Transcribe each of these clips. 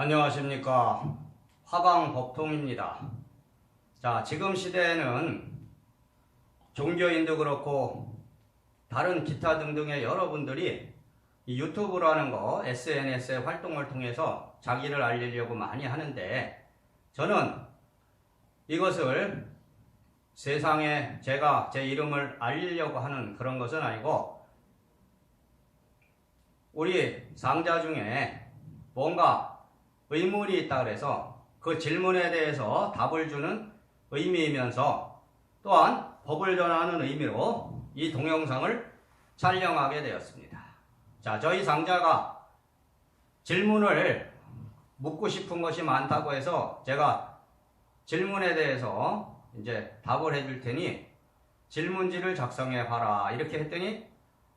안녕하십니까. 화방법통입니다. 자, 지금 시대에는 종교인도 그렇고 다른 기타 등등의 여러분들이 이 유튜브라는 거, SNS의 활동을 통해서 자기를 알리려고 많이 하는데 저는 이것을 세상에 제가 제 이름을 알리려고 하는 그런 것은 아니고 우리 상자 중에 뭔가 의문이 있다 그래서 그 질문에 대해서 답을 주는 의미이면서 또한 법을 전하는 의미로 이 동영상을 촬영하게 되었습니다. 자, 저희 상자가 질문을 묻고 싶은 것이 많다고 해서 제가 질문에 대해서 이제 답을 해줄 테니 질문지를 작성해 봐라 이렇게 했더니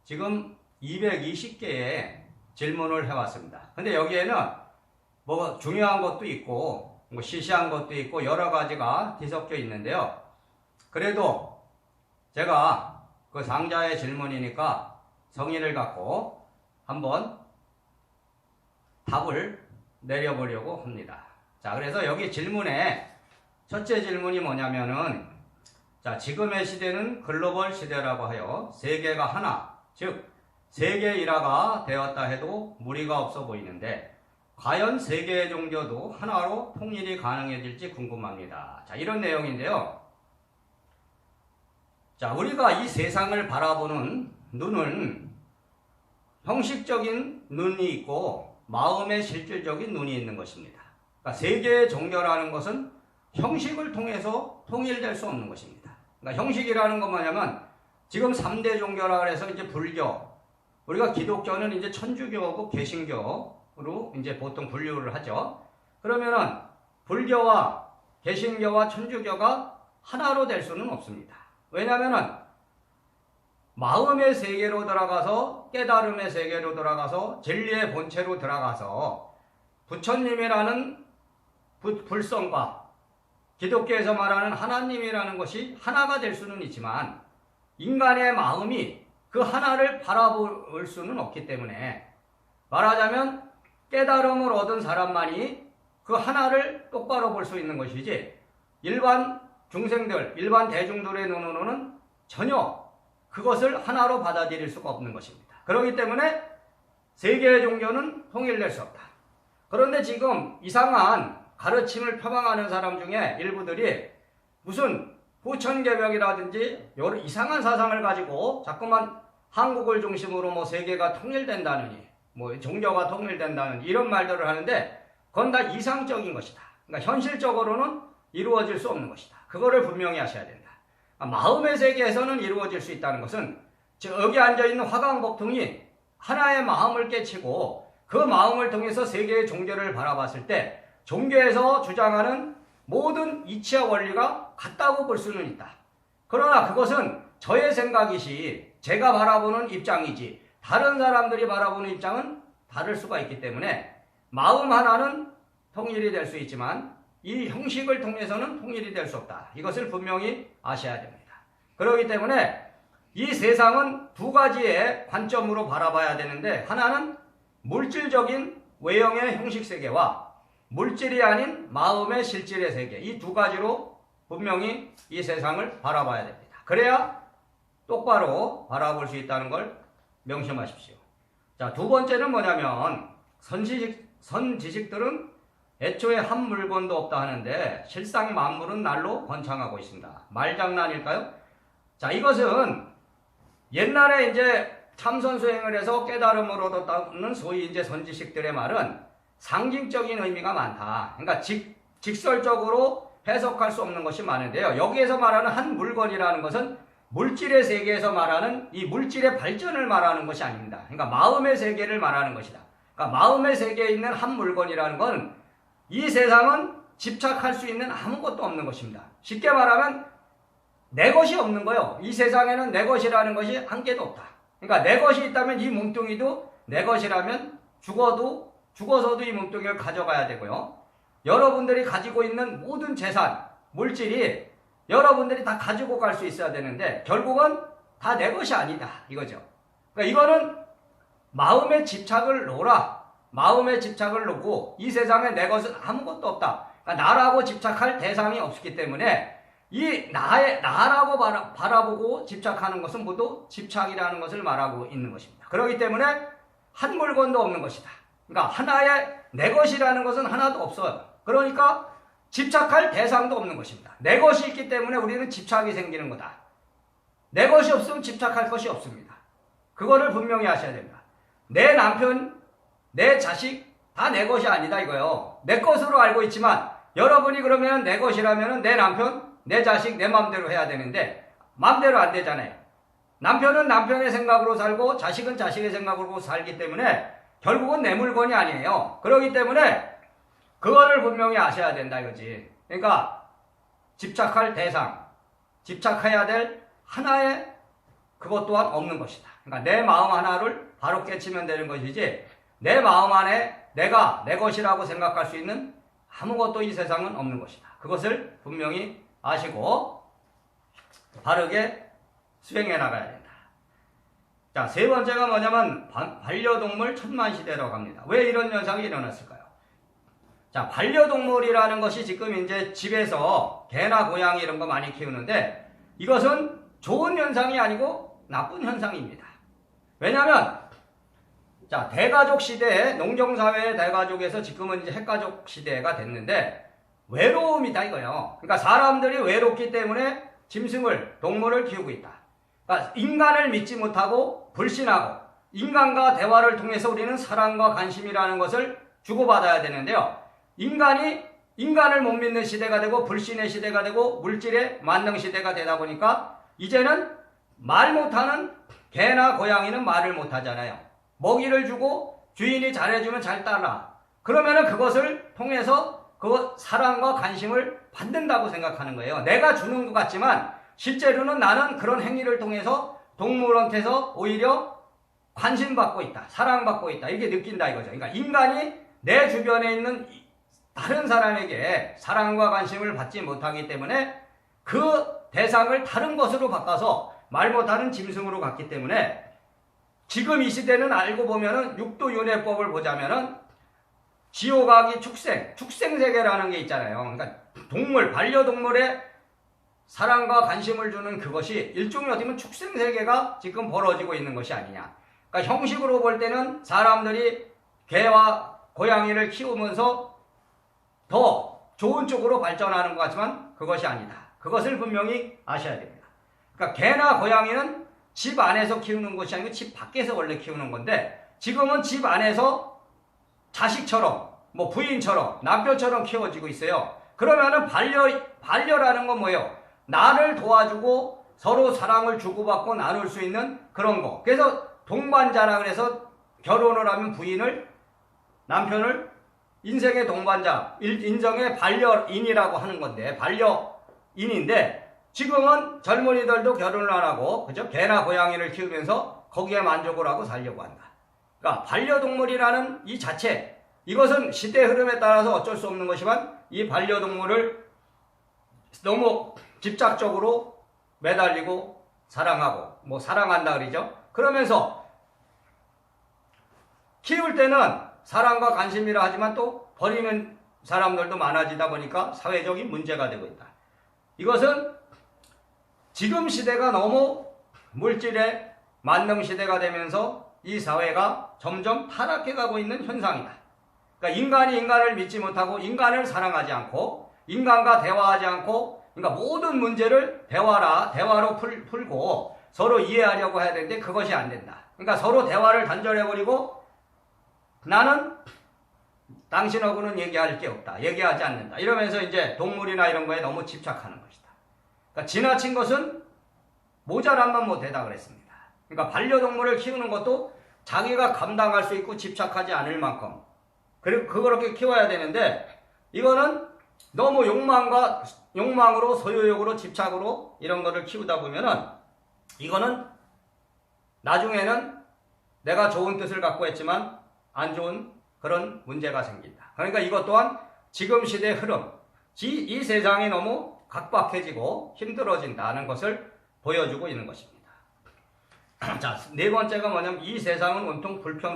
지금 220개의 질문을 해왔습니다. 근데 여기에는 뭐 중요한 것도 있고 뭐 시시한 것도 있고 여러 가지가 뒤섞여 있는데요. 그래도 제가 그 상자의 질문이니까 성의를 갖고 한번 답을 내려보려고 합니다. 자, 그래서 여기 질문에 첫째 질문이 뭐냐면은 자, 지금의 시대는 글로벌 시대라고 하여 세계가 하나, 즉 세계 일화가 되었다 해도 무리가 없어 보이는데 과연 세계의 종교도 하나로 통일이 가능해질지 궁금합니다. 자, 이런 내용인데요. 자, 우리가 이 세상을 바라보는 눈은 형식적인 눈이 있고 마음의 실질적인 눈이 있는 것입니다. 그러니까 세계의 종교라는 것은 형식을 통해서 통일될 수 없는 것입니다. 그러니까 형식이라는 건 뭐냐면 지금 3대 종교라 그래서 이제 불교, 우리가 기독교는 이제 천주교고 개신교 로 이제 보통 분류를 하죠. 그러면은 불교와 개신교와 천주교가 하나로 될 수는 없습니다. 왜냐하면은 마음의 세계로 들어가서 깨달음의 세계로 들어가서 진리의 본체로 들어가서 부처님이라는 부, 불성과 기독교에서 말하는 하나님이라는 것이 하나가 될 수는 있지만 인간의 마음이 그 하나를 바라볼 수는 없기 때문에 말하자면 깨달음을 얻은 사람만이 그 하나를 똑바로 볼 수 있는 것이지 일반 중생들, 일반 대중들의 눈으로는 전혀 그것을 하나로 받아들일 수가 없는 것입니다. 그렇기 때문에 세계의 종교는 통일될 수 없다. 그런데 지금 이상한 가르침을 표방하는 사람 중에 일부들이 무슨 부천개벽이라든지 여러 이상한 사상을 가지고 자꾸만 한국을 중심으로 뭐 세계가 통일된다느니 뭐 종교가 통일된다는 이런 말들을 하는데 그건 다 이상적인 것이다. 그러니까 현실적으로는 이루어질 수 없는 것이다. 그거를 분명히 하셔야 된다. 마음의 세계에서는 이루어질 수 있다는 것은 여기 앉아 있는 화강복통이 하나의 마음을 깨치고 그 마음을 통해서 세계의 종교를 바라봤을 때 종교에서 주장하는 모든 이치와 원리가 같다고 볼 수는 있다. 그러나 그것은 저의 생각이시 제가 바라보는 입장이지 다른 사람들이 바라보는 입장은 다를 수가 있기 때문에 마음 하나는 통일이 될 수 있지만 이 형식을 통해서는 통일이 될 수 없다. 이것을 분명히 아셔야 됩니다. 그렇기 때문에 이 세상은 두 가지의 관점으로 바라봐야 되는데 하나는 물질적인 외형의 형식 세계와 물질이 아닌 마음의 실질의 세계 이 두 가지로 분명히 이 세상을 바라봐야 됩니다. 그래야 똑바로 바라볼 수 있다는 걸 명심하십시오. 자, 두 번째는 뭐냐면 선지식, 선지식들은 애초에 한 물건도 없다 하는데 실상 만물은 날로 번창하고 있습니다. 말장난일까요? 자, 이것은 옛날에 이제 참선 수행을 해서 깨달음을 얻었다는 소위 이제 선지식들의 말은 상징적인 의미가 많다. 그러니까 직, 직설적으로 해석할 수 없는 것이 많은데요. 여기에서 말하는 한 물건이라는 것은 물질의 세계에서 말하는 이 물질의 발전을 말하는 것이 아닙니다. 그러니까 마음의 세계를 말하는 것이다. 그러니까 마음의 세계에 있는 한 물건이라는 건 이 세상은 집착할 수 있는 아무것도 없는 것입니다. 쉽게 말하면 내 것이 없는 거요. 이 세상에는 내 것이라는 것이 한 개도 없다. 그러니까 내 것이 있다면 이 몸뚱이도 내 것이라면 죽어도 죽어서도 이 몸뚱이를 가져가야 되고요. 여러분들이 가지고 있는 모든 재산, 물질이 여러분들이 다 가지고 갈 수 있어야 되는데 결국은 다 내 것이 아니다 이거죠. 그러니까 이거는 마음의 집착을 놓라. 마음의 집착을 놓고 이 세상에 내 것은 아무것도 없다. 그러니까 나라고 집착할 대상이 없기 때문에 이 나의 나라고 바라, 바라보고 집착하는 것은 모두 집착이라는 것을 말하고 있는 것입니다. 그렇기 때문에 한 물건도 없는 것이다. 그러니까 하나의 내 것이라는 것은 하나도 없어요. 그러니까 집착할 대상도 없는 것입니다. 내 것이 있기 때문에 우리는 집착이 생기는 거다. 내 것이 없으면 집착할 것이 없습니다. 그거를 분명히 하셔야 됩니다. 내 남편, 내 자식 다 내 것이 아니다 이거요. 내 것으로 알고 있지만 여러분이 그러면 내 것이라면 내 남편, 내 자식 내 마음대로 해야 되는데 마음대로 안 되잖아요. 남편은 남편의 생각으로 살고 자식은 자식의 생각으로 살기 때문에 결국은 내 물건이 아니에요. 그렇기 때문에 그거를 분명히 아셔야 된다 이거지. 그러니까 집착할 대상, 집착해야 될 하나의 그것 또한 없는 것이다. 그러니까 내 마음 하나를 바로 깨치면 되는 것이지 내 마음 안에 내가 내 것이라고 생각할 수 있는 아무것도 이 세상은 없는 것이다. 그것을 분명히 아시고 바르게 수행해 나가야 된다. 자, 세 번째가 뭐냐면 반- 반려동물 천만 시대라고 합니다. 왜 이런 현상이 일어났을까요? 자, 반려동물이라는 것이 지금 이제 집에서 개나 고양이 이런 거 많이 키우는데 이것은 좋은 현상이 아니고 나쁜 현상입니다. 왜냐하면 자 대가족 시대에 농경사회의 대가족에서 지금은 이제 핵가족 시대가 됐는데 외로움이다 이거예요. 그러니까 사람들이 외롭기 때문에 짐승을 동물을 키우고 있다. 그러니까 인간을 믿지 못하고 불신하고 인간과 대화를 통해서 우리는 사랑과 관심이라는 것을 주고받아야 되는데요. 인간이 인간을 못 믿는 시대가 되고 불신의 시대가 되고 물질의 만능 시대가 되다 보니까 이제는 말 못하는 개나 고양이는 말을 못하잖아요. 먹이를 주고 주인이 잘해주면 잘 따라. 그러면은 그것을 통해서 그 사랑과 관심을 받는다고 생각하는 거예요. 내가 주는 것 같지만 실제로는 나는 그런 행위를 통해서 동물한테서 오히려 관심받고 있다. 사랑받고 있다. 이게 느낀다 이거죠. 그러니까 인간이 내 주변에 있는 이- 다른 사람에게 사랑과 관심을 받지 못하기 때문에 그 대상을 다른 것으로 바꿔서 말 못하는 짐승으로 갔기 때문에 지금 이 시대는 알고 보면은 육도윤회법을 보자면은 지옥아기 축생, 축생세계라는 게 있잖아요. 그러니까 동물, 반려동물의 사랑과 관심을 주는 그것이 일종의 어떻게 보면 축생세계가 지금 벌어지고 있는 것이 아니냐. 그러니까 형식으로 볼 때는 사람들이 개와 고양이를 키우면서 더 좋은 쪽으로 발전하는 것 같지만 그것이 아니다. 그것을 분명히 아셔야 됩니다. 그러니까 개나 고양이는 집 안에서 키우는 것이 아니고 집 밖에서 원래 키우는 건데 지금은 집 안에서 자식처럼 뭐 부인처럼 남편처럼 키워지고 있어요. 그러면은 반려 반려라는 건 뭐예요? 나를 도와주고 서로 사랑을 주고받고 나눌 수 있는 그런 거. 그래서 동반자라 그래서 결혼을 하면 부인을 남편을 인생의 동반자, 일- 인정의 반려인이라고 하는 건데 반려인인데 지금은 젊은이들도 결혼을 안 하고 그죠? 개나 고양이를 키우면서 거기에 만족을 하고 살려고 한다. 그러니까 반려동물이라는 이 자체 이것은 시대 흐름에 따라서 어쩔 수 없는 것이지만 이 반려동물을 너무 집착적으로 매달리고 사랑하고 뭐 사랑한다 그러죠. 그러면서 키울 때는 사랑과 관심이라 하지만 또 버리는 사람들도 많아지다 보니까 사회적인 문제가 되고 있다. 이것은 지금 시대가 너무 물질의 만능 시대가 되면서 이 사회가 점점 타락해 가고 있는 현상이다. 그러니까 인간이 인간을 믿지 못하고 인간을 사랑하지 않고 인간과 대화하지 않고 그러니까 모든 문제를 대화라 대화로 풀, 풀고 서로 이해하려고 해야 되는데 그것이 안 된다. 그러니까 서로 대화를 단절해 버리고 나는 당신하고는 얘기할 게 없다. 얘기하지 않는다. 이러면서 이제 동물이나 이런 거에 너무 집착하는 것이다. 그러니까 지나친 것은 모자란만 못해다 그랬습니다. 그러니까 반려동물을 키우는 것도 자기가 감당할 수 있고 집착하지 않을 만큼 그리고 그렇게 키워야 되는데 이거는 너무 욕망과 욕망으로 소유욕으로 집착으로 이런 거를 키우다 보면은 이거는 나중에는 내가 좋은 뜻을 갖고 했지만 안 좋은 그런 문제가 생긴다. 그러니까 이것 또한 지금 시대의 흐름, 이, 이 세상이 너무 각박해지고 힘들어진다는 것을 보여주고 있는 것입니다. 자, 네 번째가 뭐냐면 이 세상은 온통 불평